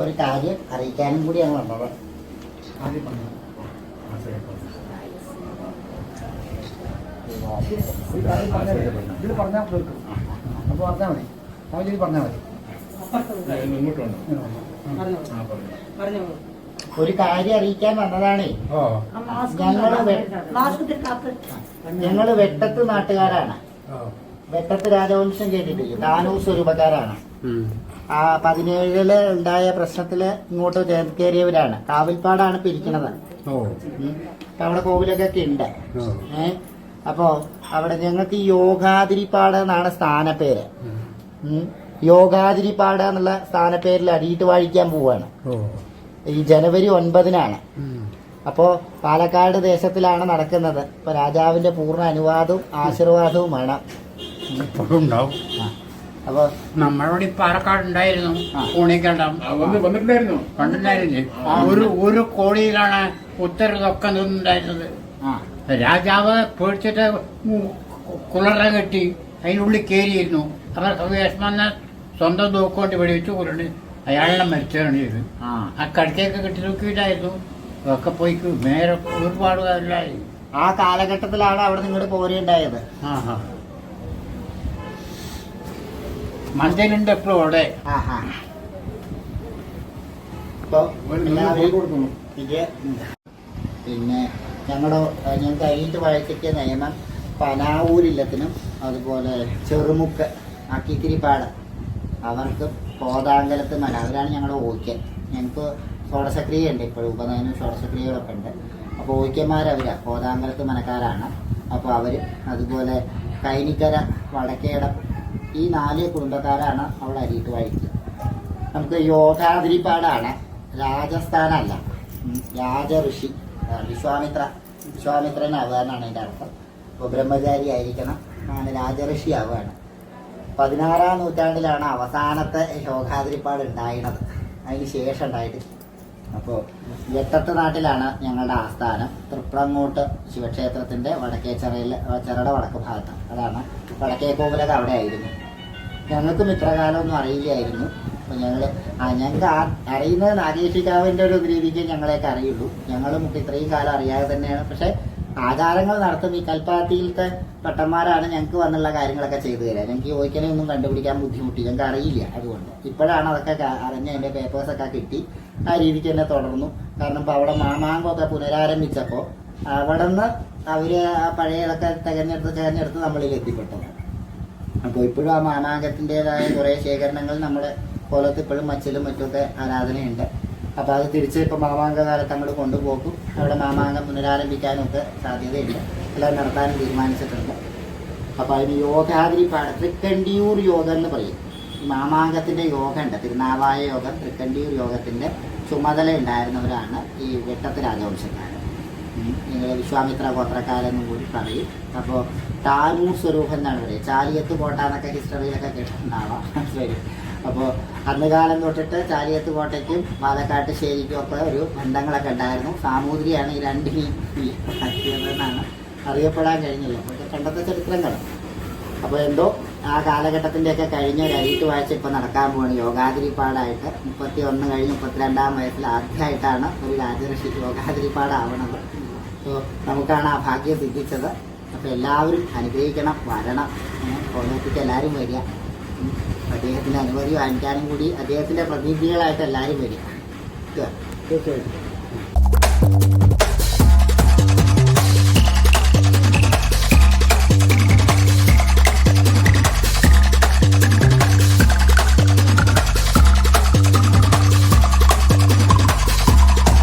ഒരു കാര്യം അറിയിക്കാനും കൂടിയാണ് വന്നത്. ഉണ്ടോ പറഞ്ഞു? ഒരു കാര്യം പറഞ്ഞാൽ ഇതിൽ പറഞ്ഞാൽ തീർക്കും. അപ്പോൾ പറഞ്ഞാൽ മതി. അവൻ ഇതിൽ പറഞ്ഞാൽ മതി. ഇങ്ങോട്ട് വന്നു? പറഞ്ഞു. ഒരു കാര്യം അറിയിക്കാൻ വന്നതാണേ. ഓ. ഞങ്ങൾ ഞങ്ങൾ വെട്ടത്ത് നാട്ടുകാരാണ്. വെട്ടത്ത് രാജവംശം കേട്ടിട്ടില്ലേ? താനൂസ് സ്വരൂപക്കാരാണ് ആ പതിനേഴിൽ ഉണ്ടായ പ്രശ്നത്തിൽ ഇങ്ങോട്ട് കയറിയവരാണ് കാവിൽപ്പാടാണ് ഇപ്പൊ ഇരിക്കണത്. അപ്പൊ അവിടെ കോവിലൊക്കെ ഉണ്ട്. ഏഹ് അപ്പോ അവിടെ ഞങ്ങൾക്ക് യോഗാതിരിപ്പാട് എന്നാണ് സ്ഥാനപ്പേര്. യോഗാതിരിപ്പാട് എന്നുള്ള സ്ഥാനപ്പേരിൽ അടിയിട്ട് വാഴിക്കാൻ പോവാണ്. ഈ ജനുവരി ഒൻപതിനാണ്. അപ്പോ പാലക്കാട് ദേശത്തിലാണ് നടക്കുന്നത്. ഇപ്പൊ രാജാവിന്റെ പൂർണ അനുവാദവും ആശീർവാദവും വേണം. അപ്പൊ നമ്മളോട് ഈ പാലക്കാട് ഉണ്ടായിരുന്നു. കോണിക്കണ്ടം. വന്നിട്ടുണ്ടായിരുന്നു? വന്ന് ആ. ഒരു ഒരു കോടിയിലാണ് ഉത്തരതൊക്കെ നിന്നുണ്ടായിരുന്നത്. രാജാവ് പേടിച്ചിട്ട് കുളറ കെട്ടി അതിനുള്ളിൽ കയറിയിരുന്നു അവർ സവേഷ്മന്ന സ്വന്തം നോക്കൊണ്ട് വെടിവെച്ച് കൊല്ലണ്ട് അയാളെ മരിച്ചാണ് ചെയ്ത് ആ. ആ കടക്കേക്ക് കെട്ടി നോക്കിയിട്ടായിരുന്നു. ഒക്കെ പോയി നേരെ ഒരുപാട് കാലമായി. ആ കാലഘട്ടത്തിലാണ് അവിടെ നിങ്ങൾ പോരുണ്ടായത്. ആ ആ. മഞ്ചലുണ്ട് എപ്പോഴും അവിടെ. പിന്നെ ഞങ്ങളുടെ ഞങ്ങൾക്ക് അരിയിട്ട് വഴക്കിട്ടിയ നിയമം പനാവൂരില്ലത്തിനും അതുപോലെ ചെറുമുക്ക് അക്കിക്കിരിപ്പാട് അവർക്കും കോതാങ്കലത്ത് മന അവരാണ് ഞങ്ങളുടെ ഓയ്ക്കൻ ഞങ്ങൾക്ക് ഷോടസക്രിയ ഉണ്ട് ഇപ്പോഴും. ഉപനയനം ഷോടസക്രിയകളൊക്കെ ഉണ്ട്. അപ്പോൾ ഓയ്ക്കന്മാരവരാ. കോതാങ്കലത്ത് മനക്കാരാണ്. അപ്പോൾ അവർ അതുപോലെ കൈനിക്കര വടക്കേടം ഈ നാല് കുടുംബക്കാരാണ് അവിടെ അരിയിട്ട് വായിക്കുക. നമുക്ക് യോഗാതിരിപ്പാടാണ്. രാജസ്ഥാനല്ല. രാജ ഋഷി വിശ്വാമിത്ര. വിശ്വാമിത്രൻ ആവുകയെന്നാണ് അതിന്റെ അർത്ഥം. അപ്പോൾ ബ്രഹ്മചാരി ആയിരിക്കണം. അങ്ങനെ രാജഋഷി ആവുകയാണ്. പതിനാറാം നൂറ്റാണ്ടിലാണ് അവസാനത്തെ യോഗാതിരിപ്പാട് ഉണ്ടായിരുന്നത് അതിന് ശേഷം ഉണ്ടായിട്ട് അപ്പോൾ എട്ടത്ത് നാട്ടിലാണ് ഞങ്ങളുടെ ആസ്ഥാനം. തൃപ്രങ്ങോട്ട് ശിവക്ഷേത്രത്തിന്റെ വടക്കേ ചെറയിൽ ചെറയുടെ വടക്ക് ഭാഗത്ത്. അതാണ് വടക്കേ കോവിലത് അവിടെ ആയിരുന്നു ഞങ്ങൾക്കും ഇത്രകാലമൊന്നും അറിയില്ലായിരുന്നു. അപ്പോൾ ഞങ്ങൾ ഞങ്ങൾക്ക് അറിയുന്നത് നാഗേഷിക്കാവിന്റെ ഒരു രീതിക്ക് ഞങ്ങളെയൊക്കെ അറിയുള്ളൂ. ഞങ്ങളും ഇത്രയും കാലം അറിയാതെ തന്നെയാണ്. പക്ഷേ ആചാരങ്ങൾ നടത്തുന്ന ഈ കൽപ്പാത്തിയിലത്തെ പട്ടന്മാരാണ് ഞങ്ങൾക്ക് വന്നുള്ള കാര്യങ്ങളൊക്കെ ചെയ്തു തരാം. ഞങ്ങൾക്ക് ചോദിക്കണേ ഒന്നും കണ്ടുപിടിക്കാൻ ബുദ്ധിമുട്ടി ഞങ്ങൾക്ക് അറിയില്ല അതുകൊണ്ട്. ഇപ്പോഴാണ് അതൊക്കെ അറിഞ്ഞ് അതിന്റെ പേപ്പേഴ്സൊക്കെ കിട്ടി. ആ രീതിക്ക് തന്നെ തുടർന്നു. കാരണം ഇപ്പോൾ അവിടെ മാമാങ്കമൊക്കെ പുനരാരംഭിച്ചപ്പോൾ അവിടെ നിന്ന് അവർ ആ പഴയതൊക്കെ തെരഞ്ഞെടുത്ത് തെരഞ്ഞെടുത്ത് നമ്മളിൽ എത്തിപ്പെട്ടത് അപ്പോൾ ഇപ്പോഴും ആ മാമാങ്കത്തിന്റെതായ കുറേ ശേഖരണങ്ങൾ നമ്മുടെ കോലത്ത് ഇപ്പോഴും മച്ചിലും മറ്റുമൊക്കെ ആരാധനയുണ്ട്. അപ്പോൾ അത് തിരിച്ച് ഇപ്പോൾ മാമാങ്ക കാലത്ത് അങ്ങോട്ട് കൊണ്ടുപോക്കും അവിടെ മാമാങ്കം പുനരാരംഭിക്കാനും ഒക്കെ സാധ്യതയില്ല എല്ലാം നടത്താനും തീരുമാനിച്ചിട്ടുണ്ട്. അപ്പോൾ അതിന് യോഗാതിരിപ്പാട് കണ്ടിയൂർ യോഗ എന്ന് പറയും. മാമാങ്കത്തിന്റെ യോഗമുണ്ട് തിരുനാവായ യോഗം തൃക്കണ്ടിയൂർ യോഗത്തിന്റെ ചുമതല ഉണ്ടായിരുന്നവരാണ് ഈ വെട്ടത്ത് രാജവംശക്കാർ വിശ്വാമിത്ര ഗോത്രക്കാരെന്നും കൂടി പറയും. അപ്പോൾ താനൂർ സ്വരൂപം എന്നാണ് പറയുക. ചാലിയത്ത് കോട്ട എന്നൊക്കെ ഹിസ്റ്ററിയിലൊക്കെ കേട്ടിട്ടുണ്ടാവാം. ശരി അപ്പോൾ അന്ന് കാലം തൊട്ടിട്ട് ചാലിയത്ത് കോട്ടയ്ക്കും പാലക്കാട്ട് ശേരിക്കും ഒക്കെ ഒരു ബന്ധങ്ങളൊക്കെ ഉണ്ടായിരുന്നു. സാമൂതിരിയാണ് ഈ രണ്ടിനെയും എന്നാണ് അറിയപ്പെടാൻ കഴിഞ്ഞില്ല അപ്പോൾ പണ്ടത്തെ ചരിത്രങ്ങൾ അപ്പോൾ എന്തോ ആ കാലഘട്ടത്തിന്റെയൊക്കെ കഴിഞ്ഞ ഒരു അരീട്ട് വാഴ്ച ഇപ്പോൾ നടക്കാൻ പോവാണ്. യോഗാതിരിപ്പാടായിട്ട് മുപ്പത്തി ഒന്ന് കഴിഞ്ഞ് മുപ്പത്തിരണ്ടാം വയസ്സിൽ ആദ്യമായിട്ടാണ് ഒരു രാജഋഷി യോഗാതിരിപ്പാടാവണത് അപ്പോൾ നമുക്കാണ് ആ ഭാഗ്യം സിദ്ധിച്ചത്. അപ്പോൾ എല്ലാവരും അനുഗ്രഹിക്കണം വരണം. കോളേജിലേക്ക് എല്ലാവരും വരിക. അദ്ദേഹത്തിന്റെ അനുമതി വാങ്ങിക്കാനും കൂടി അദ്ദേഹത്തിന്റെ പ്രതിനിധികളായിട്ട് എല്ലാവരും വരിക. തീർച്ചയായിട്ടും.